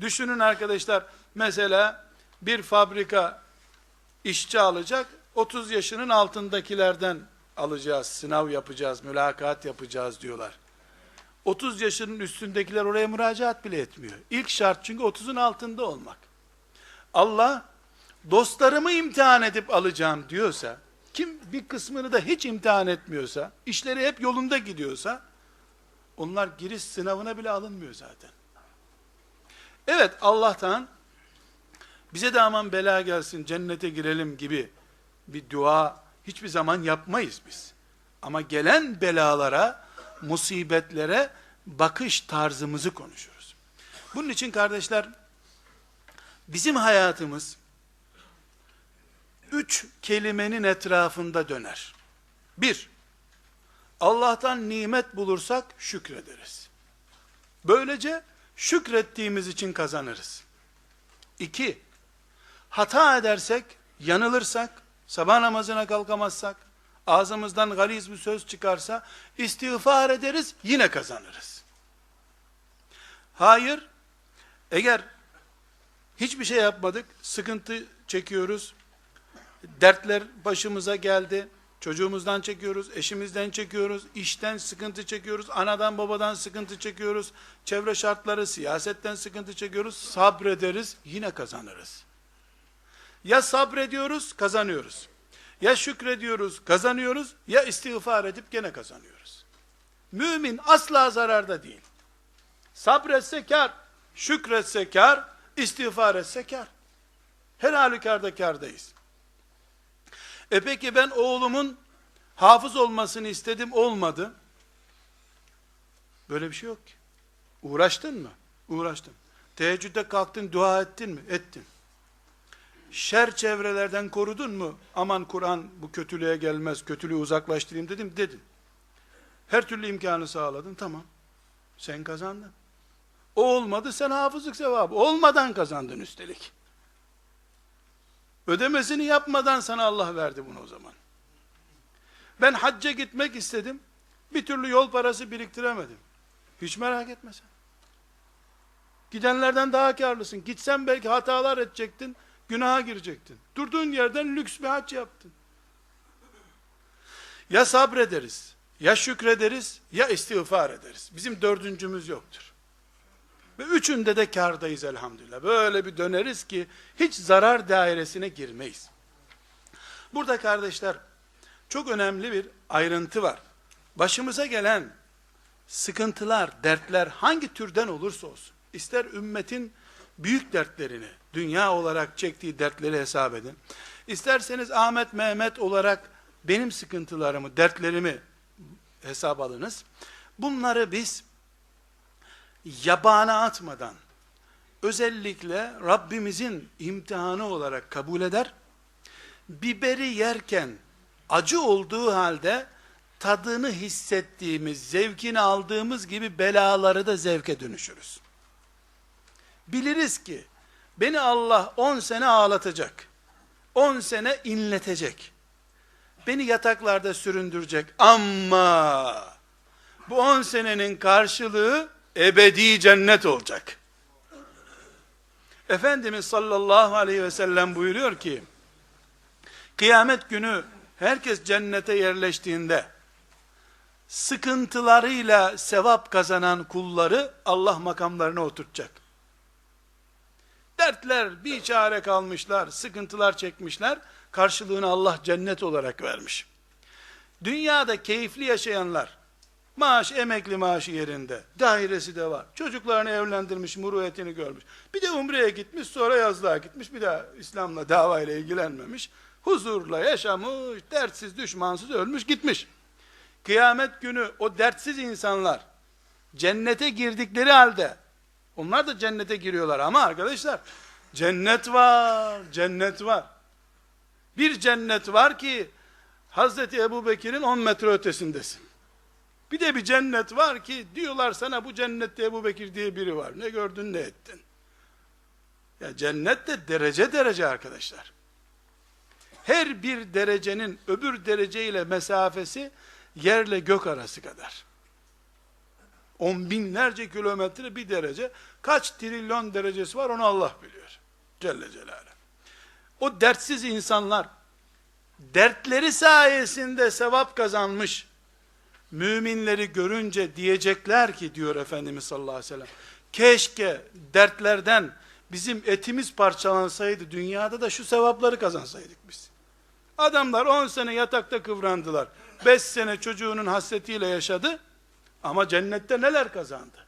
Düşünün arkadaşlar, mesela bir fabrika işçi alacak, 30 yaşının altındakilerden alacağız, sınav yapacağız, mülakat yapacağız diyorlar. 30 yaşının üstündekiler oraya müracaat bile etmiyor. İlk şart çünkü 30'un altında olmak. Allah dostlarımı imtihan edip alacağım diyorsa, kim bir kısmını da hiç imtihan etmiyorsa, işleri hep yolunda gidiyorsa, onlar giriş sınavına bile alınmıyor zaten. Evet Allah'tan bize de aman bela gelsin, cennete girelim gibi bir dua hiçbir zaman yapmayız biz. Ama gelen belalara, musibetlere bakış tarzımızı konuşuruz. Bunun için kardeşler, bizim hayatımız üç kelimenin etrafında döner. Bir, Allah'tan nimet bulursak şükrederiz. Böylece şükrettiğimiz için kazanırız. İki, hata edersek, yanılırsak, sabah namazına kalkamazsak, ağzımızdan galiz bir söz çıkarsa, istiğfar ederiz, yine kazanırız. Hayır, eğer hiçbir şey yapmadık, sıkıntı çekiyoruz, dertler başımıza geldi, çocuğumuzdan çekiyoruz, eşimizden çekiyoruz, işten sıkıntı çekiyoruz, anadan babadan sıkıntı çekiyoruz, çevre şartları, siyasetten sıkıntı çekiyoruz, sabrederiz, yine kazanırız. Ya sabrediyoruz, kazanıyoruz. Ya şükrediyoruz, kazanıyoruz, ya istiğfar edip gene kazanıyoruz. Mümin asla zararda değil. Sabretse kar, şükretse kar, istiğfar etse kar. Her halükarda kardayız. E peki ben oğlumun hafız olmasını istedim, olmadı. Böyle bir şey yok ki. Uğraştın mı? Uğraştım. Teheccüde kalktın, dua ettin mi? Ettin. Şer çevrelerden korudun mu? Aman Kur'an bu kötülüğe gelmez, kötülüğü uzaklaştırayım dedim, dedin. Her türlü imkanı sağladın, tamam. Sen kazandın. O olmadı, sen hafızlık sevabı. Olmadan kazandın üstelik. Ödemesini yapmadan sana Allah verdi bunu o zaman. Ben hacca gitmek istedim. Bir türlü yol parası biriktiremedim. Hiç merak etme sen. Gidenlerden daha karlısın. Gitsen belki hatalar edecektin, günaha girecektin. Durduğun yerden lüks bir hac yaptın. Ya sabrederiz, ya şükrederiz, ya istiğfar ederiz. Bizim dördüncümüz yoktur. Ve üçünde de kardayız elhamdülillah. Böyle bir döneriz ki hiç zarar dairesine girmeyiz. Burada kardeşler çok önemli bir ayrıntı var. Başımıza gelen sıkıntılar, dertler hangi türden olursa olsun, ister ümmetin büyük dertlerini, dünya olarak çektiği dertleri hesap edin. İsterseniz Ahmet Mehmet olarak benim sıkıntılarımı, dertlerimi hesap alınız. Bunları biz yabana atmadan, özellikle Rabbimizin imtihanı olarak kabul eder, biberi yerken, acı olduğu halde, tadını hissettiğimiz, zevkini aldığımız gibi belaları da zevke dönüşürüz. Biliriz ki, beni Allah 10 sene ağlatacak, 10 sene inletecek, beni yataklarda süründürecek ama, bu 10 senenin karşılığı, ebedi cennet olacak. Efendimiz sallallahu aleyhi ve sellem buyuruyor ki, kıyamet günü herkes cennete yerleştiğinde, sıkıntılarıyla sevap kazanan kulları Allah makamlarına oturtacak. Dertler, bir çare kalmışlar, sıkıntılar çekmişler, karşılığını Allah cennet olarak vermiş. Dünyada keyifli yaşayanlar, Maaş, emekli maaşı yerinde. Dairesi de var. Çocuklarını evlendirmiş, muruyetini görmüş. Bir de umreye gitmiş, sonra yazlığa gitmiş. Bir daha İslam'la, davayla ilgilenmemiş. Huzurla yaşamış, dertsiz, düşmansız ölmüş, gitmiş. Kıyamet günü o dertsiz insanlar, cennete girdikleri halde, onlar da cennete giriyorlar ama arkadaşlar, cennet var, cennet var. Bir cennet var ki, Hazreti Ebu Bekir'in 10 metre ötesindesin. Bir de bir cennet var ki diyorlar sana bu cennette Ebu Bekir diye biri var. Ne gördün ne ettin? Ya cennet de derece derece arkadaşlar. Her bir derecenin öbür dereceyle mesafesi yerle gök arası kadar. On binlerce kilometre bir derece. kaç trilyon derecesi var onu Allah biliyor. Celle Celaluhu. O dertsiz insanlar, dertleri sayesinde sevap kazanmış, müminleri görünce diyecekler ki diyor Efendimiz sallallahu aleyhi ve sellem, keşke dertlerden bizim etimiz parçalansaydı dünyada da şu sevapları kazansaydık biz. Adamlar 10 sene yatakta kıvrandılar. 5 sene çocuğunun hasretiyle yaşadı. Ama cennette neler kazandı?